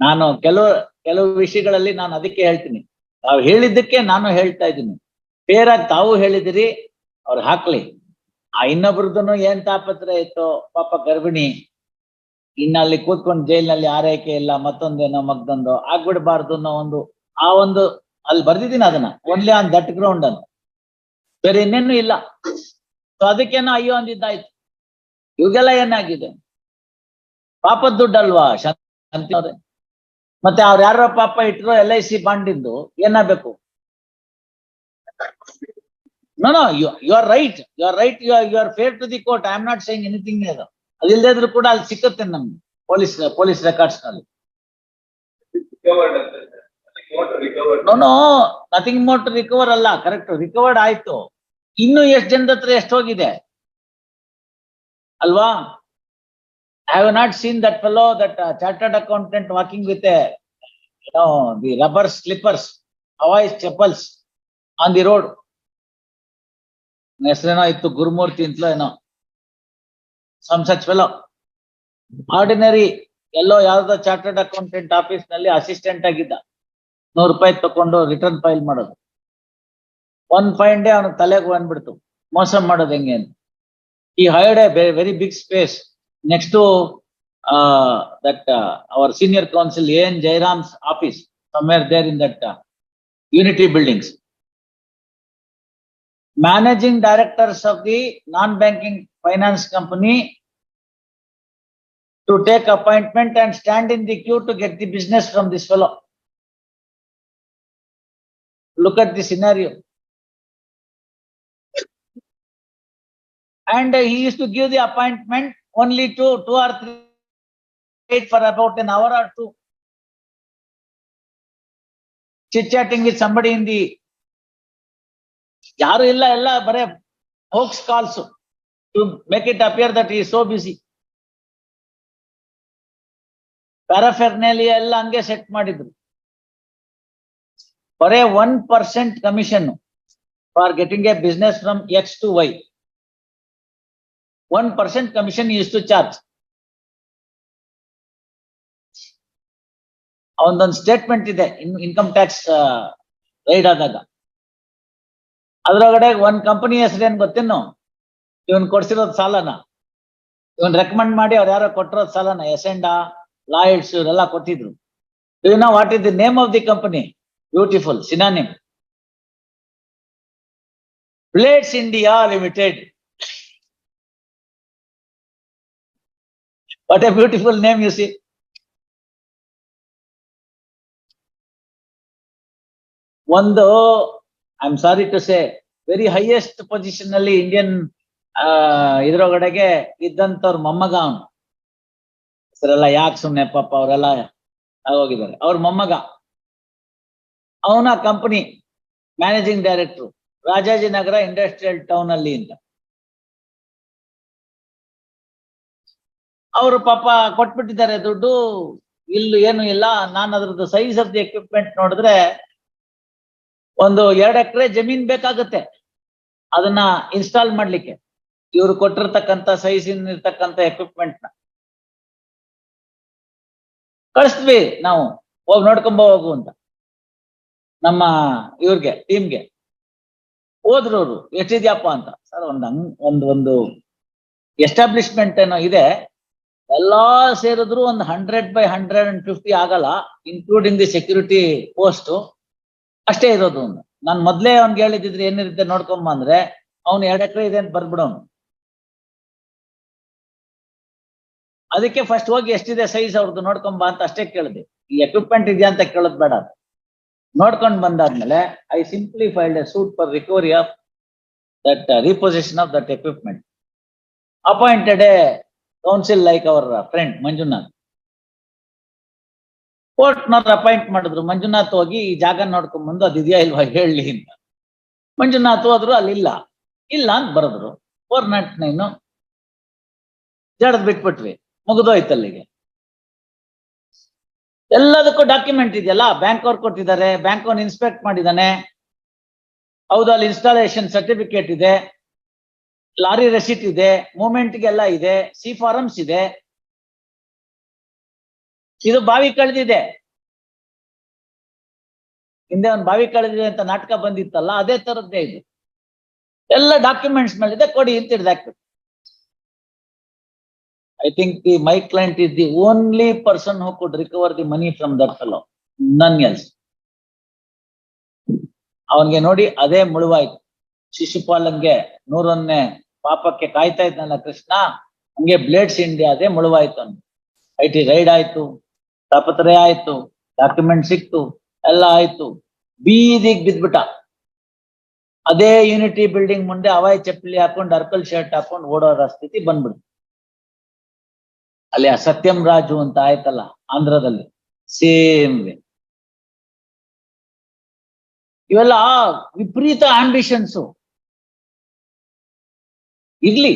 ನಾನು ಕೆಲವು ಕೆಲವು ವಿಷಯಗಳಲ್ಲಿ ನಾನು ಅದಕ್ಕೆ ಹೇಳ್ತೀನಿ. ತಾವು ಹೇಳಿದ್ದಕ್ಕೆ ನಾನು ಹೇಳ್ತಾ ಇದ್ದೀನಿ. ಫೇರ್ ತಾವು ಹೇಳಿದಿರಿ, ಅವ್ರು ಹಾಕ್ಲಿ. ಆ ಇನ್ನೊಬ್ರದ್ದು ಏನ್ ತಾಪತ್ರ ಇತ್ತು, ಪಾಪ ಗರ್ಭಿಣಿ. ಇನ್ನಲ್ಲಿ ಕೂತ್ಕೊಂಡು ಜೈಲಿನಲ್ಲಿ ಆರೈಕೆ ಇಲ್ಲ ಮತ್ತೊಂದೇನೋ ಮಗ್ದೊಂದು ಆಗ್ಬಿಡ್ಬಾರ್ದು ಅನ್ನೋ ಒಂದು, ಆ ಒಂದು, ಅಲ್ಲಿ ಬರ್ದಿದ್ದೀನಿ ಅದನ್ನ. ಓನ್ಲಿ ಆನ್ ದಟ್ ಗ್ರೌಂಡ್ ಅಂತ ಬೇರೆ ಇನ್ನೇನು ಇಲ್ಲ. ಸೊ ಅದಕ್ಕೇನೋ ಅಯ್ಯೋ ಅಂದಿದ್ದಾಯ್ತು. ಇವಾಗೆಲ್ಲ ಏನಾಗಿದೆ? ಪಾಪದ ದುಡ್ಡಲ್ವಾ? ಶಾಂತಿ ಮತ್ತೆ ಅವ್ರು ಯಾರೋ ಪಾಪ ಇಟ್ಟರು ಎಲ್ ಐ ಸಿ ಬಾಂಡಿಂದು ಏನಾಗ್ಬೇಕು? No you are right you are right you are fair to the court I am not saying anything ಅದು ಅದಿಲ್ಲದೆ ಇದ್ರು ಕೂಡ ಅಲ್ಲಿ ಸಿಕ್ಕುತ್ತೆ ನಮ್ಗೆ police police ರೆಕಾರ್ಡ್ಸ್ನಲ್ಲಿ. No no nothing more to recover ಅಲ್ಲ ಕರೆಕ್ಟ್ ರಿಕವರ್ಡ್ ಆಯ್ತು. ಇನ್ನು ಎಷ್ಟು ಜನದ ಹತ್ರ ಎಷ್ಟು ಹೋಗಿದೆ? ಅಲ್ವಾ? I have not seen that fellow that chartered accountant walking with the rubber slippers Hawaiis chappals on the road ಹೆಸರೇನೋ ಇತ್ತು ಗುರುಮೂರ್ತಿ ಅಂತಲೋ ಏನೋ. ಸಮ್ ಸಚ್ ಫೆಲೋ ಆರ್ಡಿನರಿ ಎಲ್ಲೋ ಯಾವ್ದೋ ಚಾರ್ಟರ್ಡ್ ಅಕೌಂಟೆಂಟ್ ಆಫೀಸ್ನಲ್ಲಿ ಅಸಿಸ್ಟೆಂಟ್ ಆಗಿದ್ದ. ನೂರು ರೂಪಾಯಿ ತಕೊಂಡು ರಿಟರ್ನ್ ಫೈಲ್ ಮಾಡೋದು. ಒನ್ ಫೈನ್ ಡೇ ಅವನ ತಲೆಗೆ ಬಂದ್ಬಿಡ್ತು. ಮೋಸ ಮಾಡೋದು ಹೆಂಗೆ ಅಂತ. ಈ hide a very big space next to uh, that uh, our senior counsel A.N. Jairam's office, somewhere there in that uh, unity buildings. Managing directors of the non-banking finance company to take appointment and stand in the queue to get the business from this fellow. Look at the scenario. And uh, he used to give the appointment only to two or three, wait for about an hour or two. Chit chatting with somebody in the ಯಾರು ಇಲ್ಲ ಎಲ್ಲ ಬರೇ hoax calls to make it appear that ಈ so busy paraphernalia ಎಲ್ಲ ಹಂಗೆ set ಮಾಡಿದ್ರು. ಬರೇ one percent commission for getting a business from X to Y one percent commission use to charge ಅವನದೊಂದು statement ಇದೆ, ಇನ್ ಇನ್ಕಮ್ ಟ್ಯಾಕ್ಸ್ ರೈಡ್ ಆದಾಗ. ಅದ್ರೊಳಗಡೆ ಒಂದ್ company ಹೆಸರೇನ್ ಗೊತ್ತೇನು? ಇವನ್ ಕೊಡ್ಸಿರೋದ್ ಸಾಲನ. ಇವನ್ ರೆಕಮೆಂಡ್ ಮಾಡಿ ಅವ್ರು ಯಾರೋ ಕೊಟ್ಟಿರೋದ್ ಸಾಲನ ಎಸೆಂಡಾ ಲಾಯ್ಡ್ಸ್ ಇವರೆಲ್ಲ ಕೊಟ್ಟಿದ್ರು. You know what is the name of the company beautiful synonym plates India limited what a beautiful name you see ಒಂದು I sorry to say very highest position ಅಲ್ಲಿ ಇಂಡಿಯನ್ ಇದ್ರೊಳಗಡೆಗೆ ಇದ್ದಂತವ್ರ ಮೊಮ್ಮಗ ಅವನು. ಹೆಸರೆಲ್ಲ ಯಾಕೆ ಸುಮ್ನೆ ಪಾಪ ಅವರೆಲ್ಲ ಆಗೋಗಿದ್ದಾರೆ. ಅವ್ರ ಮೊಮ್ಮಗ. ಅವನ company managing director Rajajinagar industrial town ಅಲ್ಲಿ ಅಂತ. ಅವರು ಪಾಪ ಕೊಟ್ಬಿಟ್ಟಿದ್ದಾರೆ ದುಡ್ಡು. ಇಲ್ಲಿ ಏನು ಇಲ್ಲ. ನಾನು ಅದ್ರದ್ದು ಸೈಜ್ ಆಫ್ ದಿ ಎಕ್ವಿಪ್ಮೆಂಟ್ ನೋಡಿದ್ರೆ ಒಂದು ಎರಡು ಎಕರೆ ಜಮೀನ್ ಬೇಕಾಗುತ್ತೆ. ಅದನ್ನ ಇನ್ಸ್ಟಾಲ್ ಮಾಡ್ಲಿಕ್ಕೆ. ಇವರು ಕೊಟ್ಟಿರ್ತಕ್ಕಂತ ಸೈಜ್ ಇರ್ತಕ್ಕಂತ ಎಕ್ವಿಪ್ಮೆಂಟ್ನ. ಕಳಿಸ್ತೀವಿ ನಾವು. ಹೋಗಿ ನೋಡ್ಕೊಂಬ ಹೋಗು ಅಂತ. ನಮ್ಮ ಇವ್ರಿಗೆ ಟೀಮ್ಗೆ ಹೋದ್ರು ಅವರು ಎಷ್ಟಿದ್ಯಪ್ಪ ಅಂತ. ಸರ್, ಒಂದು ಒಂದ್, ಒಂದು ಎಸ್ಟಾಬ್ಲಿಷ್ಮೆಂಟ್ ಏನೋ ಇದೆ. ಎಲ್ಲಾ ಸೇರಿದ್ರು ಒಂದು hundred by hundred and fifty ಆಗಲ್ಲ ಇನ್ಕ್ಲೂಡಿಂಗ್ ದಿ ಸೆಕ್ಯೂರಿಟಿ ಪೋಸ್ಟ್ ಅಷ್ಟೇ ಇರೋದು ಒಂದು ನಾನು ಮೊದ್ಲೇ ಅವ್ನ್ಗೆ ಹೇಳಿದ್ರೆ ಏನಿರುತ್ತೆ ನೋಡ್ಕೊಂಬ ಅಂದ್ರೆ, ಅವ್ನು ಎರಡು ಎಕರೆ ಇದೆ ಅಂತ ಬರ್ಬಿಡೋನು ಅದಕ್ಕೆ ಫಸ್ಟ್ ಹೋಗಿ ಎಷ್ಟಿದೆ ಸೈಜ್ ಅವ್ರದ್ದು ನೋಡ್ಕೊಂಬ ಅಂತ ಅಷ್ಟೇ ಕೇಳಿದೆ. ಈ ಎಕ್ವಿಪ್ಮೆಂಟ್ ಇದೆಯಾ ಅಂತ ಕೇಳೋದ್ ಬೇಡ ನೋಡ್ಕೊಂಡು ಬಂದಾದ್ಮೇಲೆ I simply filed a suit for recovery of that repossession of that equipment appointed counsel like ಅವರ ಫ್ರೆಂಡ್ ಮಂಜುನಾಥ್ ಕೋರ್ಟ್ನವ್ರು ಅಪಾಯಿಂಟ್ ಮಾಡಿದ್ರು. ಮಂಜುನಾಥ್ ಹೋಗಿ ಈ ಜಾಗ ನೋಡ್ಕೊಂಡ್ ಬಂದು ಅದಿದೆಯಾ ಇಲ್ವಾ ಹೇಳಿ ಅಂತ. ಮಂಜುನಾಥ್ ಹೋದ್ರು ಅಲ್ಲಿ ಇಲ್ಲ. ಇಲ್ಲ ಅಂತ ಬರೆದ್ರು. ಫೋರ್ ನಾಟ್ ನೈನು ಜಡದ್ ಬಿಟ್ಬಿಟ್ವಿ. ಮುಗಿದೋಯ್ತು ಅಲ್ಲಿಗೆ. ಎಲ್ಲದಕ್ಕೂ ಡಾಕ್ಯುಮೆಂಟ್ ಇದೆಯಲ್ಲ ಬ್ಯಾಂಕ್ ಅವ್ರು ಕೊಟ್ಟಿದ್ದಾರೆ. ಬ್ಯಾಂಕ್ ಅವ್ನು ಇನ್ಸ್ಪೆಕ್ಟ್ ಮಾಡಿದಾನೆ. ಹೌದು, ಅಲ್ಲಿ ಇನ್ಸ್ಟಾಲೇಷನ್ ಸರ್ಟಿಫಿಕೇಟ್ ಇದೆ. ಲಾರಿ ರೆಸಿಟ್ ಇದೆ ಮೂಮೆಂಟ್ಗೆಲ್ಲ ಇದೆ ಸಿ ಫಾರಮ್ಸ್ ಇದೆ. ಇದು ಬಾವಿ ಕಳೆದಿದೆ. ಹಿಂದೆ ಒಂದು ಬಾವಿ ಕಳೆದಿದೆ ಅಂತ ನಾಟಕ ಬಂದಿತ್ತಲ್ಲ, ಅದೇ ತರದ್ದೇ ಇದು. ಎಲ್ಲ ಡಾಕ್ಯುಮೆಂಟ್ಸ್ ಮೇಲಿದೆ, ಕೊಡಿ ಅಂತ ಹಿಡ್ದಾಕ್ಬೇಕು I think the my client is the only person who could recover the money from that fellow none else ಅವನಿಗೆ ನೋಡಿ, ಅದೇ ಮುಳುವಾಯ್ತು. ಶಿಶುಪಾಲನ್ಗೆ ನೂರನ್ನೇ ಪಾಪಕ್ಕೆ ಕಾಯ್ತಾ ಇದ್ನಲ್ಲ ಕೃಷ್ಣ, ಹಂಗೆ ಬ್ಲೇಡ್ಸ್ ಇಂಡಿಯಾ ಅದೇ ಮುಳುವಾಯ್ತು ಐ ಟಿ ರೈಡ್ ಆಯ್ತು ತಾಪತ್ರೆ ಆಯ್ತು ಡಾಕ್ಯುಮೆಂಟ್ ಸಿಕ್ತು, ಎಲ್ಲ ಆಯ್ತು. ಬೀದಿಗ್ ಬಿದ್ಬಿಟ್ಟ. ಅದೇ ಯೂನಿಟಿ ಬಿಲ್ಡಿಂಗ್ ಮುಂದೆ ಅವಾಯ್ ಚಪ್ಪಲಿ ಹಾಕೊಂಡು, ಅರ್ಕಲ್ ಶರ್ಟ್ ಹಾಕೊಂಡು ಓಡೋ ಸ್ಥಿತಿ ಬಂದ್ಬಿಡ್ತು. ಅಲ್ಲಿ ಅಸತ್ಯಂ ಸತ್ಯಂ ರಾಜು ಅಂತ ಆಯ್ತಲ್ಲ ಆಂಧ್ರದಲ್ಲಿ. ಸೇಮ್ ಇವೆಲ್ಲ ವಿಪರೀತ ಆಂಬಿಷನ್ಸು ಇರ್ಲಿ.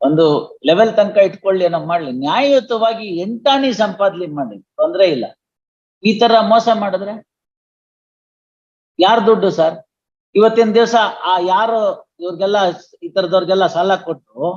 ಒಂದು ಲೆವೆಲ್ ತನಕ ಇಟ್ಕೊಳ್ಳಿ ಏನೋ ಮಾಡ್ಲಿ. ನ್ಯಾಯಯುತವಾಗಿ ಎಂಟಾಣಿ ಸಂಪಾದನೆ ಮಾಡಿ ತೊಂದ್ರೆ ಇಲ್ಲ. ಈ ತರ ಮೋಸ ಮಾಡಿದ್ರೆ ಯಾರ್ ದುಡ್ಡು ಸರ್? ಇವತ್ತಿನ ದಿವಸ ಆ ಯಾರು ಇವ್ರಿಗೆಲ್ಲ ಈ ತರದವ್ರಿಗೆಲ್ಲ ಸಾಲ ಕೊಟ್ಟು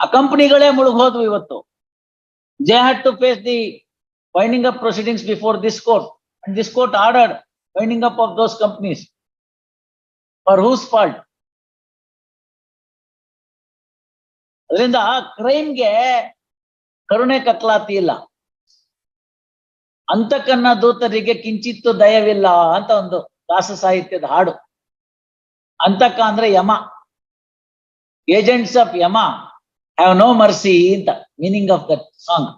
ಆ ಕಂಪನಿಗಳೇ ಮುಳುಗೋದ್ವು ಇವತ್ತು. J had to face the winding up proceedings before this court and this court ordered winding up of those companies for whose fault ಅದರಿಂದ ಕ್ರೈಮ್ಗೆ ಕರುಣೆ ಕತ್ಲಾತಿ ಇಲ್ಲ. ಅಂತಕನ್ನ ದೂತರಿಗೆ ಕಿಂಚಿತ್ತು ದಯವಿಲ್ಲ ಅಂತ ಒಂದು ದಾಸ ಸಾಹಿತ್ಯದ ಹಾಡು. ಅಂತಕ ಅಂದ್ರೆ Yama. Agents of Yama have no mercy ಅಂತ ಮೀನಿಂಗ್ ಆಫ್ ದಟ್ ಸಾಂಗ್.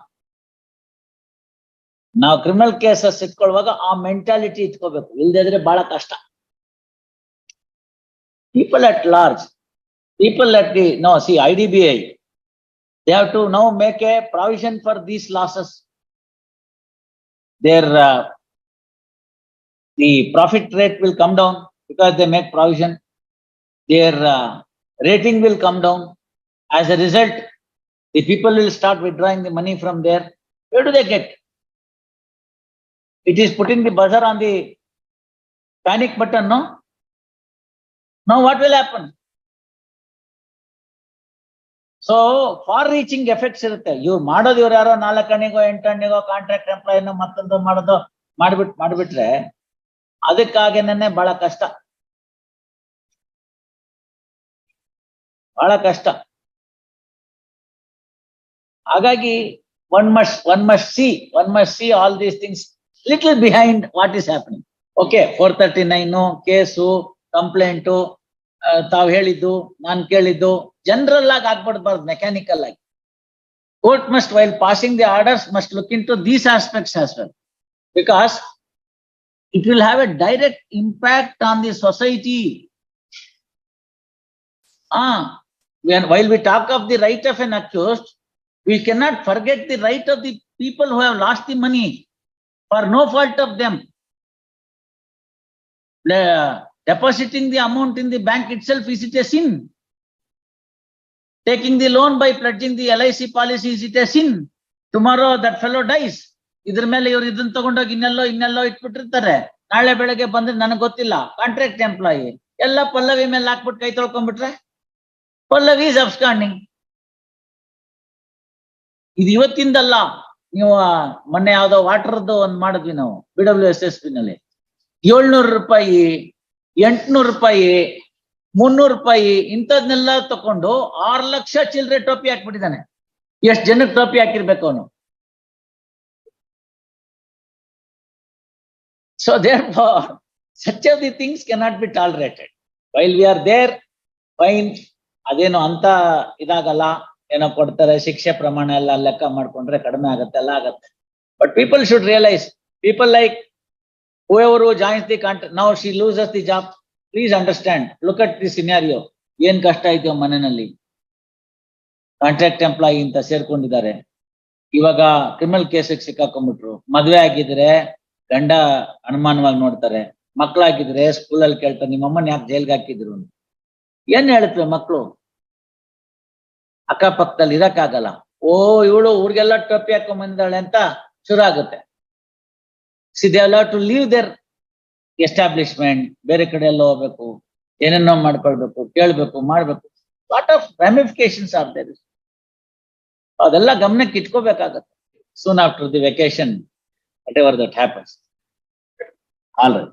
ನಾವು ಕ್ರಿಮಿನಲ್ ಕೇಸಸ್ ಇಟ್ಕೊಳ್ಳುವಾಗ ಆ ಮೆಂಟಾಲಿಟಿ ಇಟ್ಕೋಬೇಕು. ಇಲ್ದಿದ್ರೆ ಬಹಳ ಕಷ್ಟ. People at large people at the no see IDBI, they have to now make a provision for these losses. Their uh, the profit rate will come down because they make provision. Their uh, rating will come down. As a result the people will start withdrawing the money from there. Where do they get? It is putting the buzzer on the panic button no? Now what will happen so far reaching effects ಇರುತ್ತೆ. ಇವ್ರು ಮಾಡೋದು ಇವ್ರು ಯಾರೋ ನಾಲ್ಕಣಿಗೋ ಎಂಟಣಿಗೋ contract ಎಂಪ್ಲಾಯಿನೋ ಮತ್ತೊಂದು ಮಾಡೋದು ಮಾಡ್ಬಿಟ್ ಮಾಡ್ಬಿಟ್ರೆ ಅದಕ್ಕಾಗೇನೆ ಬಹಳ ಕಷ್ಟ. ಬಹಳ ಕಷ್ಟ. ಹಾಗಾಗಿ one must one must see one must see all these things little behind what is happening okay four thirty nine case complaint ತಾವು ಹೇಳಿದ್ದು, ನಾನು ಕೇಳಿದ್ದು ಜನರಲ್ ಆಗಿ ಆಗ್ಬಿಡ್ಬಾರ್ದು ಮೆಕ್ಯಾನಿಕಲ್ ಆಗಿ court must while passing the orders must look into these aspects as well because it will have a direct impact on the society ಆ while we talk of the right of an accused we cannot forget the right of the people who have lost the money for no fault of them. Le- depositing the amount in the bank itself, is it a sin? Taking the loan by pledging the LIC policy, is it a sin? Tomorrow that fellow dies. ಇದ್ರ ಮೇಲೆ ಇವ್ರು ಇದನ್ನ ತಗೊಂಡೋಗಿ ಇನ್ನೆಲ್ಲೋ ಇನ್ನೆಲ್ಲೋ ಇಟ್ಬಿಟ್ಟಿರ್ತಾರೆ. ನಾಳೆ ಬೆಳಗ್ಗೆ ಬಂದ್ರೆ ನನಗೆ ಗೊತ್ತಿಲ್ಲ. ಕಾಂಟ್ರಾಕ್ಟ್ ಎಂಪ್ಲಾಯಿ ಎಲ್ಲ ಪಲ್ಲವಿ ಮೇಲೆ ಹಾಕ್ಬಿಟ್ಟು ಕೈ ತೊಳ್ಕೊಂಡ್ಬಿಟ್ರೆ? ಪಲ್ಲವಿ ಇಸ್ ಅಬ್ಸ್ಕಾಂಡಿಂಗ್ ಇದು ಇವತ್ತಿಂದಲ್ಲ. ನೀವು ಮೊನ್ನೆ ಯಾವ್ದೋ ವಾಟರ್ದು ಒಂದ್ ಮಾಡಿದ್ವಿ ನಾವು B W S S P ನಲ್ಲಿ. ಏಳ್ನೂರು ರೂಪಾಯಿ ಎಂಟ್ನೂರು ರೂಪಾಯಿ ಮುನ್ನೂರು ರೂಪಾಯಿ ಇಂಥದ್ನೆಲ್ಲ ತಕೊಂಡು ಆರು ಲಕ್ಷ ಚಿಲ್ಲರೆ ಟೋಪಿ ಹಾಕ್ಬಿಟ್ಟಿದ್ದಾನೆ. ಎಷ್ಟು ಜನಕ್ಕೆ ಟೋಪಿ ಹಾಕಿರ್ಬೇಕು ಅವನು? So there such of the things cannot be tolerated while we are there fine ಅದೇನು ಅಂತ ಇದಾಗಲ್ಲ, ಏನೋ ಕೊಡ್ತಾರೆ, ಶಿಕ್ಷೆ ಪ್ರಮಾಣ ಎಲ್ಲ ಲೆಕ್ಕ ಮಾಡ್ಕೊಂಡ್ರೆ ಕಡಿಮೆ ಆಗತ್ತೆ, ಎಲ್ಲ ಆಗತ್ತೆ. But people should realise people like whoever joins the contract ನಾವು she loses the job please understand look at the scenario ಏನ್ ಕಷ್ಟ ಐತೆ ಮನೆಯಲ್ಲಿ? ಕಾಂಟ್ರಾಕ್ಟ್ ಎಂಪ್ಲಾಯಿ ಅಂತ ಸೇರ್ಕೊಂಡಿದ್ದಾರೆ. ಇವಾಗ ಕ್ರಿಮಿನಲ್ ಕೇಸಿಗೆ ಸಿಕ್ಕಾಕೊಂಡ್ಬಿಟ್ರು. ಮದ್ವೆ ಆಗಿದ್ರೆ ಗಂಡ ಅನುಮಾನವಾಗಿ ನೋಡ್ತಾರೆ. ಮಕ್ಕಳಾಗಿದ್ರೆ ಸ್ಕೂಲಲ್ಲಿ ಕೇಳ್ತಾರೆ, ನಿಮ್ಮಮ್ಮನ್ ಯಾಕೆ ಜೈಲ್ಗೆ ಹಾಕಿದ್ರು. ಏನ್ ಹೇಳುತ್ತವೆ ಮಕ್ಕಳು ಅಕ್ಕಪಕ್ಕದಲ್ಲಿ ಇರಕ್ಕಾಗಲ್ಲ. ಓ, ಇವಳು ಊರಿಗೆಲ್ಲ ಟೊಪ್ಪಿ ಹಾಕೊಂಡ್ ಬಂದಾಳೆ ಅಂತ ಶುರು ಆಗುತ್ತೆ. See they to leave there establishment ಬೇರೆ ಕಡೆ ಎಲ್ಲ ಹೋಗ್ಬೇಕು ಏನೇನೋ ಮಾಡ್ಕೊಳ್ಬೇಕು, ಕೇಳ್ಬೇಕು, ಮಾಡ್ಬೇಕು lot of ramifications are there ಅದೆಲ್ಲ ಗಮನಕ್ಕೆ ಇಟ್ಕೋಬೇಕಾಗತ್ತೆ soon after the vacation whatever that happens. All right.